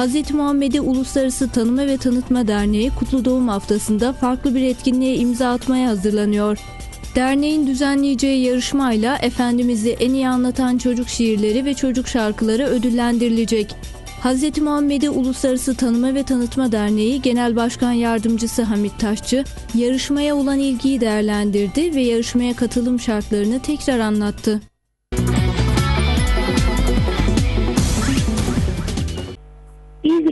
Hz. Muhammed'i Uluslararası Tanıma ve Tanıtma Derneği Kutlu Doğum Haftası'nda farklı bir etkinliğe imza atmaya hazırlanıyor. Derneğin düzenleyeceği yarışmayla Efendimiz'i en iyi anlatan çocuk şiirleri ve çocuk şarkıları ödüllendirilecek. Hz. Muhammed'i Uluslararası Tanıma ve Tanıtma Derneği Genel Başkan Yardımcısı Hamit Taşçı, yarışmaya olan ilgiyi değerlendirdi ve yarışmaya katılım şartlarını tekrar anlattı.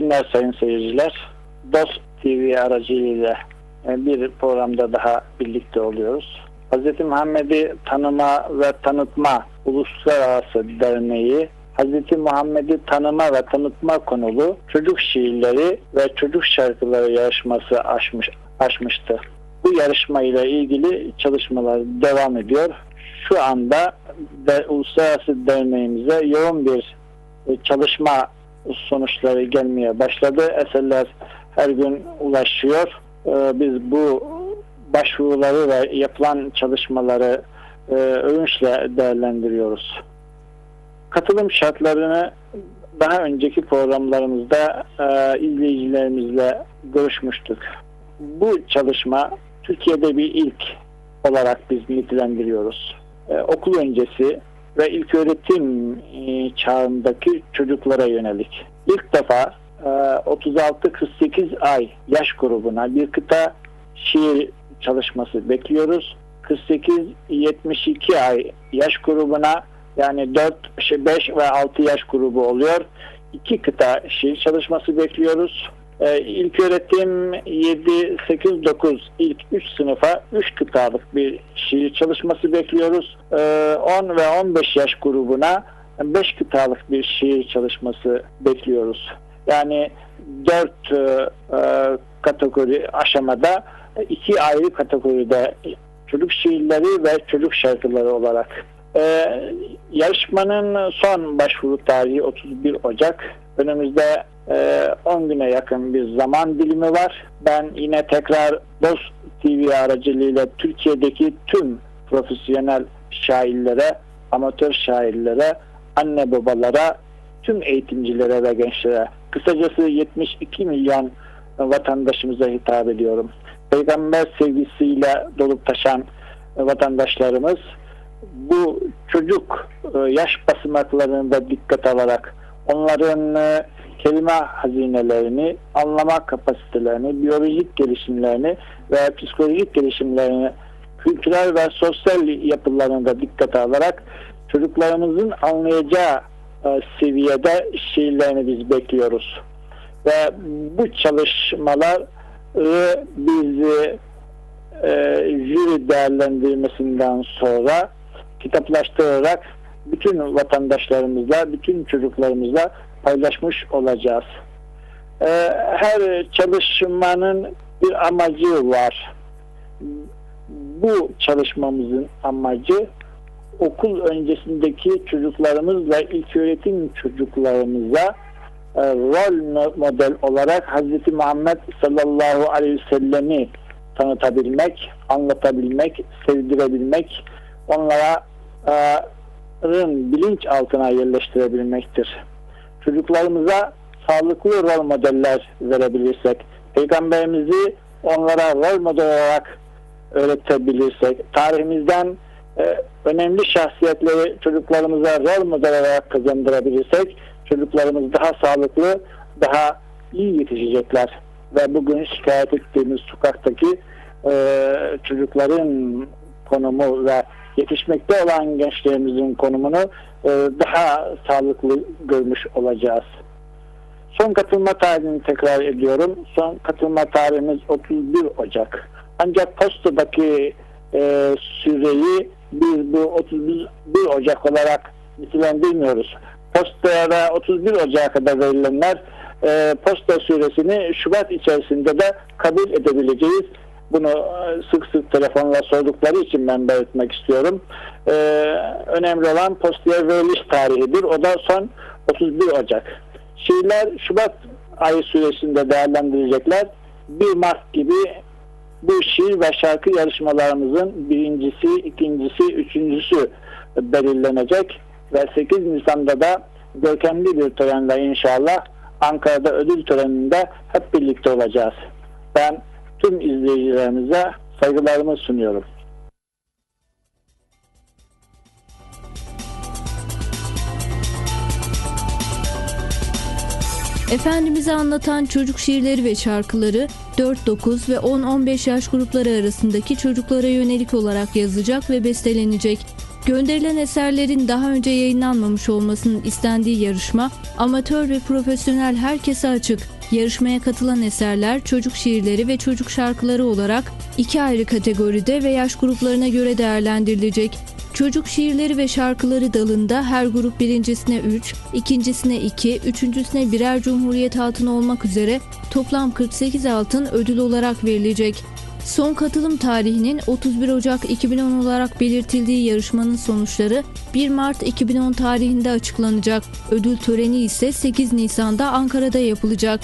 Günler sayın seyirciler. Dost TV aracılığıyla e, bir programda daha birlikte oluyoruz. Hz. Muhammed'i Tanıma ve Tanıtma Uluslararası Derneği Hz. Muhammed'i tanıma ve tanıtma konulu çocuk şiirleri ve çocuk şarkıları yarışması açmış, açmıştı. Bu yarışma ile ilgili çalışmalar devam ediyor. Şu anda de, Uluslararası Derneğimize yoğun bir e, çalışma sonuçları gelmeye başladı. Eserler her gün ulaşıyor. Ee, biz bu başvuruları ve yapılan çalışmaları e, övünçle değerlendiriyoruz. Katılım şartlarını daha önceki programlarımızda e, izleyicilerimizle görüşmüştük. Bu çalışma Türkiye'de bir ilk olarak biz nitelendiriyoruz. E, okul öncesi ve ilk öğretim e, çağındaki çocuklara yönelik. İlk defa e, 36-48 ay yaş grubuna bir kıta şiir çalışması bekliyoruz. 48-72 ay yaş grubuna yani 4, 5 ve 6 yaş grubu oluyor. İki kıta şiir çalışması bekliyoruz. Ee, ilk öğretim 7, 8, 9 ilk 3 sınıfa 3 kıtalık bir şiir çalışması bekliyoruz. Ee, 10 ve 15 yaş grubuna 5 kıtalık bir şiir çalışması bekliyoruz. Yani 4 e, e, kategori aşamada iki ayrı kategoride çocuk şiirleri ve çocuk şarkıları olarak. Ee, yarışmanın son başvuru tarihi 31 Ocak. Önümüzde e, 10 güne yakın bir zaman dilimi var. Ben yine tekrar Dost TV aracılığıyla Türkiye'deki tüm profesyonel şairlere, amatör şairlere, anne babalara, tüm eğitimcilere ve gençlere, kısacası 72 milyon vatandaşımıza hitap ediyorum. Peygamber sevgisiyle dolup taşan vatandaşlarımız bu çocuk e, yaş basamaklarını da dikkat alarak onların e, kelime hazinelerini, anlama kapasitelerini, biyolojik gelişimlerini ve psikolojik gelişimlerini, kültürel ve sosyal yapılarını da dikkate alarak çocuklarımızın anlayacağı e, seviyede şiirlerini biz bekliyoruz. Ve bu çalışmalar biz e, jüri değerlendirmesinden sonra kitaplaştırarak bütün vatandaşlarımızla, bütün çocuklarımızla paylaşmış olacağız. Ee, her çalışmanın bir amacı var. Bu çalışmamızın amacı okul öncesindeki çocuklarımızla ilk öğretim çocuklarımıza e, rol model olarak Hz. Muhammed sallallahu aleyhi ve sellemi tanıtabilmek, anlatabilmek, sevdirebilmek, onlara bilinç altına yerleştirebilmektir. Çocuklarımıza sağlıklı rol modeller verebilirsek, peygamberimizi onlara rol model olarak öğretebilirsek, tarihimizden e, önemli şahsiyetleri çocuklarımıza rol model olarak kazandırabilirsek, çocuklarımız daha sağlıklı, daha iyi yetişecekler. Ve bugün şikayet ettiğimiz sokaktaki e, çocukların konumu ve yetişmekte olan gençlerimizin konumunu e, daha sağlıklı görmüş olacağız. Son katılma tarihini tekrar ediyorum. Son katılma tarihimiz 31 Ocak. Ancak postadaki e, süreyi biz bu 31 Ocak olarak nitelendirmiyoruz. Postaya 31 Ocak'a kadar verilenler e, posta süresini Şubat içerisinde de kabul edebileceğiz bunu e, sık sık telefonla sordukları için ben belirtmek istiyorum. Ee, önemli olan postaya veriliş tarihidir. O da son 31 Ocak. Şiirler Şubat ayı süresinde değerlendirecekler. 1 Mart gibi bu şiir ve şarkı yarışmalarımızın birincisi, ikincisi, üçüncüsü belirlenecek ve 8 Nisan'da da görkemli bir törenle inşallah Ankara'da ödül töreninde hep birlikte olacağız. Ben tüm izleyicilerimize saygılarımı sunuyorum. Efendimiz'i anlatan çocuk şiirleri ve şarkıları 4-9 ve 10-15 yaş grupları arasındaki çocuklara yönelik olarak yazılacak ve bestelenecek. Gönderilen eserlerin daha önce yayınlanmamış olmasının istendiği yarışma, amatör ve profesyonel herkese açık. Yarışmaya katılan eserler çocuk şiirleri ve çocuk şarkıları olarak iki ayrı kategoride ve yaş gruplarına göre değerlendirilecek. Çocuk şiirleri ve şarkıları dalında her grup birincisine 3, ikincisine 2, üçüncüsüne birer cumhuriyet altını olmak üzere toplam 48 altın ödül olarak verilecek. Son katılım tarihinin 31 Ocak 2010 olarak belirtildiği yarışmanın sonuçları 1 Mart 2010 tarihinde açıklanacak. Ödül töreni ise 8 Nisan'da Ankara'da yapılacak.